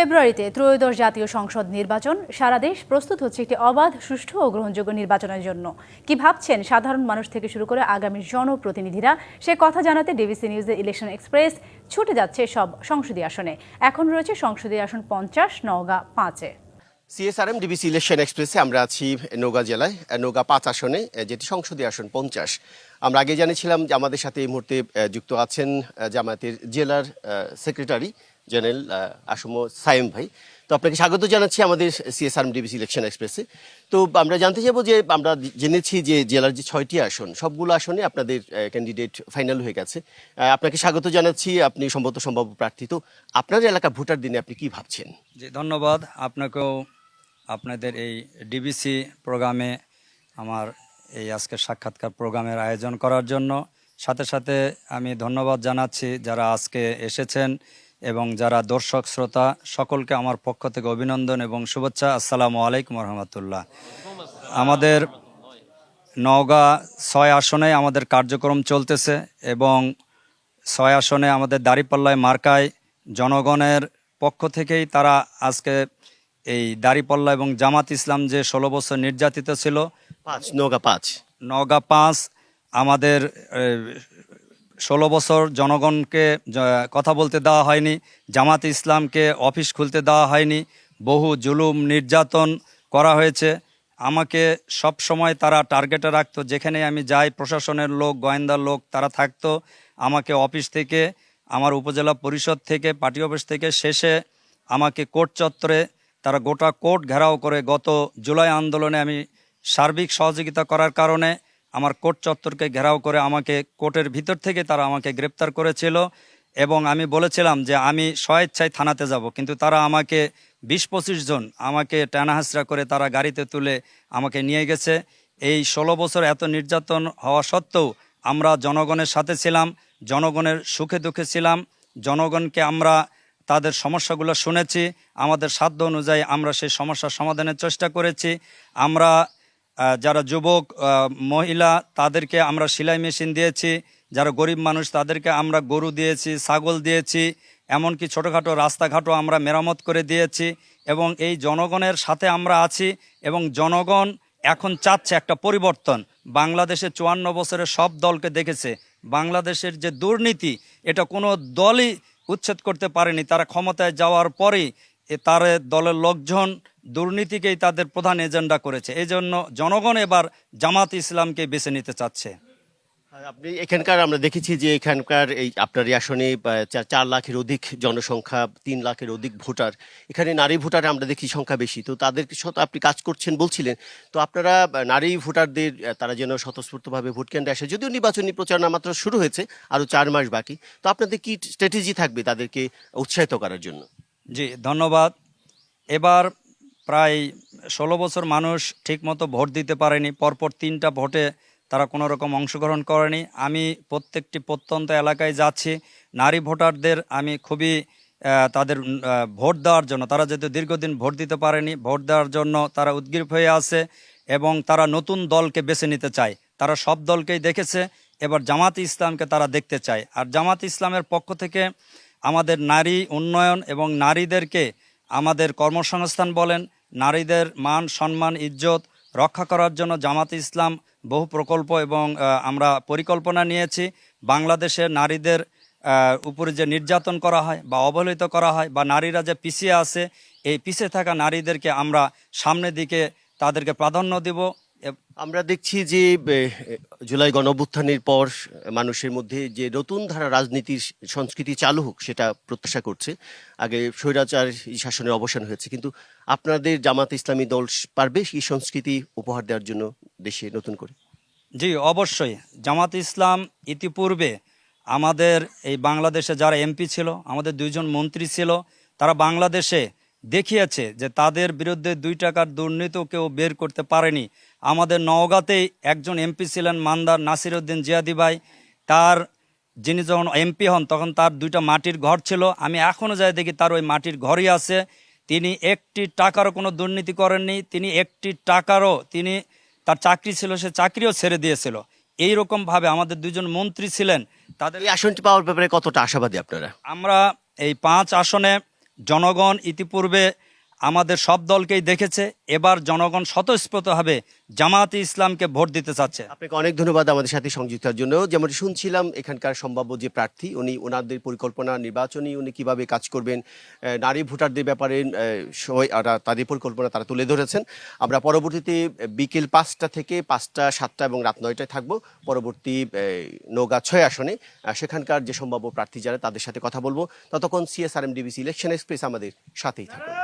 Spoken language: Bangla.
ফেব্রুয়ারিতে ত্রয়োদশ জাতীয় সংসদ নির্বাচন। সারা দেশ প্রস্তুত হচ্ছে একটি অবাধ, সুষ্ঠু ও গ্রহণযোগ্য নির্বাচনের জন্য। কি ভাবছেন সাধারণ মানুষ থেকে শুরু করে আগামী জনপ্রতিনিধিরা? সে কথা জানাতে ডিবিসি নিউজের ইলেকশন এক্সপ্রেস ছুটে যাচ্ছে সব সংসদীয় আসনে। এখন রয়েছে সংসদীয় আসন পঞ্চাশ, নওগাঁ পাঁচে। সিএসআরএম, ডিবিসি ইলেকশন এক্সপ্রেসে আমরা আছি নৌগা জেলায় নৌগা পাঁচ আসনে যেটি সংসদীয় আসন পঞ্চাশ। আমরা আগে জানিয়েছিলাম যে আমাদের সাথে এই মুহূর্তে যুক্ত আছেন জামায়াতের জেলার সেক্রেটারি জেনারেল আসম সায়েম ভাই। তো আপনাকে স্বাগত জানাচ্ছি আমাদের সিএসআরএম ডিবিসি ইলেকশন এক্সপ্রেসে তো আমরা জানতে চাইব যে, আমরা জেনেছি যে জেলার যে ছয়টি আসন, সবগুলো আসনে আপনাদের ক্যান্ডিডেট ফাইনাল হয়ে গেছে। আপনাকে স্বাগত জানাচ্ছি, আপনি সম্ভবত সম্ভাব্য প্রার্থী। তো আপনার এলাকা ভোটার দিনে আপনি কি ভাবছেন? যে ধন্যবাদ। আপনাকেও আপনাদের এই ডিবিসি প্রোগ্রামে আমার এই আজকের সাক্ষাৎকার প্রোগ্রামের আয়োজন করার জন্য। সাথে সাথে আমি ধন্যবাদ জানাচ্ছি যারা আজকে এসেছেন। এবং যারা দর্শক শ্রোতা সকলকে আমার পক্ষ থেকে অভিনন্দন এবং শুভেচ্ছা। আসসালামু আলাইকুম রহমতুল্লাহ। আমাদের নওগাঁ ছয় আসনে আমাদের কার্যক্রম চলতেছে এবং ছয় আসনে আমাদের দাঁড়িপাল্লায় মার্কায় জনগণের পক্ষ থেকেই তারা আজকে এই দাঁড়িপাল্লা এবং জামাত ইসলাম যে ষোলো বছর নির্যাতিত ছিল পাঁচ নৌকা পাঁচ। নওগাঁ পাঁচ আমাদের ষোলো বছর জনগণকে কথা বলতে দেওয়া হয়নি, জামাত ইসলামকে অফিস খুলতে দেওয়া হয়নি, বহু জুলুম, নির্যাতন করা হয়েছে। আমাকে সব সময় তারা টার্গেটে রাখতো যেখানে আমি যাই, প্রশাসনের লোক গোয়েন্দার লোক, তারা থাকতো। আমাকে অফিস থেকে, আমার উপজেলা পরিষদ থেকে, পার্টি অফিস থেকে শেষে আমাকে কোর্ট চত্বরে তারা গোটা কোর্ট ঘেরাও করে গত জুলাই আন্দোলনে আমি সার্বিক সহযোগিতা করার কারণে আমার কোর্ট চত্বরকে ঘেরাও করে আমাকে কোর্টের ভিতর থেকে তারা আমাকে গ্রেপ্তার করেছিল এবং আমি বলেছিলাম যে আমি স্বেচ্ছায় থানাতে যাব। কিন্তু তারা আমাকে বিশ পঁচিশ জন আমাকে টানাহাসরা করে তারা গাড়িতে তুলে আমাকে নিয়ে গেছে। এই ষোলো বছর এত নির্যাতন হওয়া সত্ত্বেও আমরা জনগণের সাথে ছিলাম, জনগণের সুখে দুঃখে ছিলাম, জনগণকে আমরা তাদের সমস্যাগুলো শুনেছি, আমাদের সাধ্য অনুযায়ী আমরা সেই সমস্যার সমাধানের চেষ্টা করেছি। আমরা যারা যুবক মহিলা, তাদেরকে আমরা সেলাই মেশিন দিয়েছি। যারা গরিব মানুষ, তাদেরকে আমরা গরু দিয়েছি, ছাগল দিয়েছি। এমনকি ছোটোখাটো রাস্তাঘাটও আমরা মেরামত করে দিয়েছি এবং এই জনগণের সাথে আমরা আছি এবং জনগণ এখন চাচ্ছে একটা পরিবর্তন। বাংলাদেশে চুয়ান্ন বছরের সব দলকে দেখেছে। বাংলাদেশের যে দুর্নীতি, এটা কোনো দলই উচ্ছেদ করতে পারেনি। তারা ক্ষমতায় যাওয়ার পরেই তার দলের লোকজন দুর্নীতিকেই তাদের প্রধান এজেন্ডা করেছে। এই জন্য জনগণ এবার জামাত ইসলামকে বেছে নিতে চাচ্ছে। আর আপনি এখানকার আমরা দেখেছি যে এখানকার এই আপনার এই আসনে চার লাখের অধিক জনসংখ্যা তিন লাখের অধিক ভোটার। এখানে নারী ভোটার আমরা দেখি সংখ্যা বেশি। তো তাদেরকে সাথে আপনি কাজ করছেন বলছিলেন তো আপনারা নারী ভোটারদের তারা যেন স্বতঃস্ফূর্তভাবে ভোট কেন্দ্রে আসে। যদিও নির্বাচনী প্রচারণা মাত্র শুরু হয়েছে আরও চার মাস বাকি। তো আপনাদের কি স্ট্র্যাটেজি থাকবে তাদেরকে উৎসাহিত করার জন্য? জি ধন্যবাদ। এবার প্রায় ষোলো বছর মানুষ ঠিকমতো ভোট দিতে পারেনি। পরপর তিনটা ভোটে তারা কোনো রকম অংশগ্রহণ করেনি। আমি প্রত্যেকটি প্রত্যন্ত এলাকায় যাচ্ছি। নারী ভোটারদের আমি খুবই তাদের ভোট দেওয়ার জন্য, তারা যেহেতু দীর্ঘদিন ভোট দিতে পারেনি, ভোট দেওয়ার জন্য তারা উদ্গ্রীব হয়ে আছে এবং তারা নতুন দলকে বেছে নিতে চায়। তারা সব দলকেই দেখেছে, এবার জামাত ইসলামকে তারা দেখতে চায়। আর জামাত ইসলামের পক্ষ থেকে আমাদের নারী উন্নয়ন এবং নারীদেরকে আমাদের কর্মসংস্থান বলেন নারীদের মান, সম্মান, ইজ্জত রক্ষা করার জন্য জামাত ইসলাম বহু প্রকল্প এবং আমরা পরিকল্পনা নিয়েছি। বাংলাদেশে নারীদের উপরে যে নির্যাতন করা হয় বা অবহেলিত করা হয় বা নারীরা যে পিছিয়ে আছে, এই পিছিয়ে থাকা নারীদেরকে আমরা সামনের দিকে তাদেরকে প্রাধান্য দেব। আমরা দেখছি যে জুলাই গণঅভ্যুত্থানের পর মানুষের মধ্যে যে নতুন ধারা রাজনীতির সংস্কৃতি চালু হোক, সেটা প্রত্যাশা করছে। আগে স্বৈরাচার শাসনের অবসান হয়েছে, কিন্তু আপনাদের জামাত ইসলামী দল পারবে এই সংস্কৃতি উপহার দেওয়ার জন্য দেশে নতুন করে? জি, অবশ্যই। জামাত ইসলাম ইতিপূর্বে আমাদের এই বাংলাদেশে যারা এমপি ছিল, আমাদের দুইজন মন্ত্রী ছিল, তারা বাংলাদেশে দেখিয়েছে যে তাদের বিরুদ্ধে দুই টাকার দুর্নীতিও কেউ বের করতে পারেনি। আমাদের নওগাঁতেই একজন এমপি ছিলেন মান্দার নাসিরউদ্দিন জিয়াদি ভাই। তার যিনি যখন এমপি হন তখন তার দুইটা মাটির ঘর ছিল। আমি এখনও যাই দেখি তার ওই মাটির ঘরই আছে। তিনি একটি টাকারও কোনো দুর্নীতি করেননি। তিনি একটি টাকারও তিনি তার চাকরি ছিল সে চাকরিও ছেড়ে দিয়েছিল। এই রকম ভাবে আমাদের দুজন মন্ত্রী ছিলেন। তাদের এই আসনটি পাওয়ার ব্যাপারে কতটা আশাবাদী আপনারা? আমরা এই পাঁচ আসনে জনগণ ইতিপূর্বে আমাদের সব দলকেই দেখেছে, এবার জনগণ স্বতঃস্ফূর্তভাবে জামায়াতে ইসলামকে ভোট দিতে চাচ্ছে। আপনাকে অনেক ধন্যবাদ আমাদের সাথে সংযুক্ত হওয়ার জন্য। যেমন শুনছিলাম, এখানকার সম্ভাব্য যে প্রার্থী, উনি ওনাদের পরিকল্পনা, নির্বাচনী উনি কীভাবে কাজ করবেন নারী ভোটারদের ব্যাপারে তাদের পরিকল্পনা তারা তুলে ধরেছেন। আমরা পরবর্তীতে বিকেল পাঁচটা থেকে পাঁচটা, সাতটা এবং রাত নয়টায় থাকব। পরবর্তী নৌগা ছয় আসনে সেখানকার যে সম্ভাব্য প্রার্থী যারা, তাদের সাথে কথা বলব। ততক্ষণ সিএসআরএম ডিবিসি ইলেকশন এক্সপ্রেস আমাদের সাথেই থাকুন।